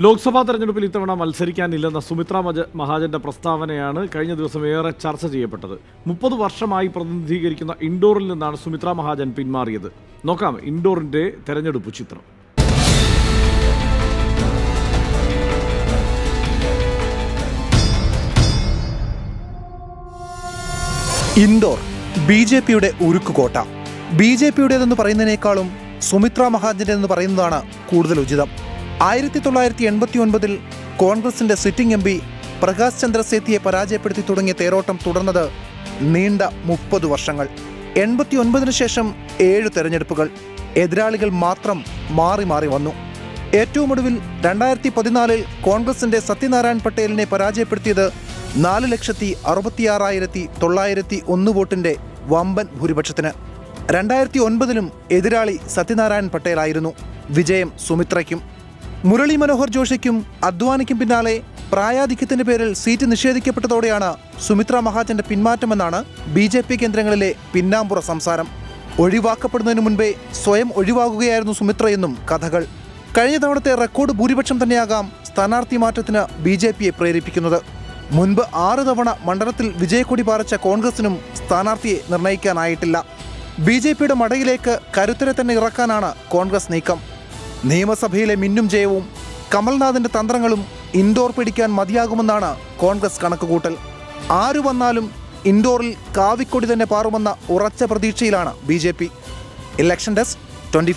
ലോക്സഭാ തെരഞ്ഞെടുപ്പിൽ ഇത്തവണ മത്സരിക്കാനില്ലെന്ന സുമിത്ര മഹാജന്റെ പ്രസ്താവനയാണ് കഴിഞ്ഞ ദിവസം ഏറെ ചർച്ച ചെയ്യപ്പെട്ടത്. മുപ്പത് വർഷമായി പ്രതിനിധീകരിക്കുന്ന ഇൻഡോറിൽ നിന്നാണ് സുമിത്ര മഹാജൻ പിന്മാറിയത്. നോക്കാം ഇൻഡോറിന്റെ തെരഞ്ഞെടുപ്പ് ചിത്രം. ഇൻഡോർ ബി ജെ പിയുടെ ഉരുക്കുകോട്ട. ബി ജെ പിയുടേതെന്ന് പറയുന്നതിനേക്കാളും സുമിത്ര മഹാജന്റെ എന്ന് പറയുന്നതാണ് കൂടുതൽ ഉചിതം. ആയിരത്തി തൊള്ളായിരത്തി എൺപത്തി ഒൻപതിൽ കോൺഗ്രസിന്റെ sitting M P Prakash Chandra സേത്തിയെ പരാജയപ്പെടുത്തി തുടങ്ങിയ തേരോട്ടം തുടർന്നത് നീണ്ട മുപ്പത് വർഷങ്ങൾ. എൺപത്തി ഒൻപതിനു ശേഷം ഏഴ് തെരഞ്ഞെടുപ്പുകൾ. എതിരാളികൾ മാത്രം മാറി മാറി വന്നു. ഏറ്റവും ഒടുവിൽ രണ്ടായിരത്തി പതിനാലിൽ കോൺഗ്രസിന്റെ സത്യനാരായൺ പട്ടേലിനെ പരാജയപ്പെടുത്തിയത് നാല് ലക്ഷത്തി അറുപത്തിയാറായിരത്തി തൊള്ളായിരത്തി ഒന്ന് വോട്ടിന്റെ വമ്പൻ ഭൂരിപക്ഷത്തിന്. രണ്ടായിരത്തി ഒൻപതിലും എതിരാളി സത്യനാരായൺ പട്ടേലായിരുന്നു വിജയം സുമിത്രയ്ക്കും. മുരളി മനോഹർ ജോഷിക്കും അദ്വാനിക്കും പിന്നാലെ പ്രായാധിക്യത്തിന്റെ പേരിൽ സീറ്റ് നിഷേധിക്കപ്പെട്ടതോടെയാണ് സുമിത്ര മഹാജന്റെ പിന്മാറ്റമെന്നാണ് ബി ജെ പി കേന്ദ്രങ്ങളിലെ പിന്നാമ്പുറ സംസാരം. ഒഴിവാക്കപ്പെടുന്നതിന് മുൻപേ സ്വയം ഒഴിവാകുകയായിരുന്നു സുമിത്രയെന്നും കഥകൾ. കഴിഞ്ഞ തവണത്തെ റെക്കോർഡ് ഭൂരിപക്ഷം തന്നെയാകാം സ്ഥാനാർത്ഥി മാറ്റത്തിന് ബി ജെ പിയെ പ്രേരിപ്പിക്കുന്നത്. മുൻപ് ആറ് തവണ മണ്ഡലത്തിൽ വിജയക്കൊടി പാറിച്ച കോൺഗ്രസിനും സ്ഥാനാർത്ഥിയെ നിർണയിക്കാനായിട്ടില്ല. ബി ജെ പിയുടെ മടയിലേക്ക് കരുത്തരെ തന്നെ ഇറക്കാനാണ് കോൺഗ്രസ് നീക്കം. നിയമസഭയിലെ മിന്നും ജയവും കമൽനാഥിന്റെ തന്ത്രങ്ങളും ഇൻഡോർ പിടിക്കാൻ മതിയാകുമെന്നാണ് കോൺഗ്രസ് കണക്കുകൂട്ടൽ. ആരു വന്നാലും ഇൻഡോറിൽ കാവിക്കൊടി തന്നെ പാറുമെന്ന ഉറച്ച പ്രതീക്ഷയിലാണ് B J P. Election desk twenty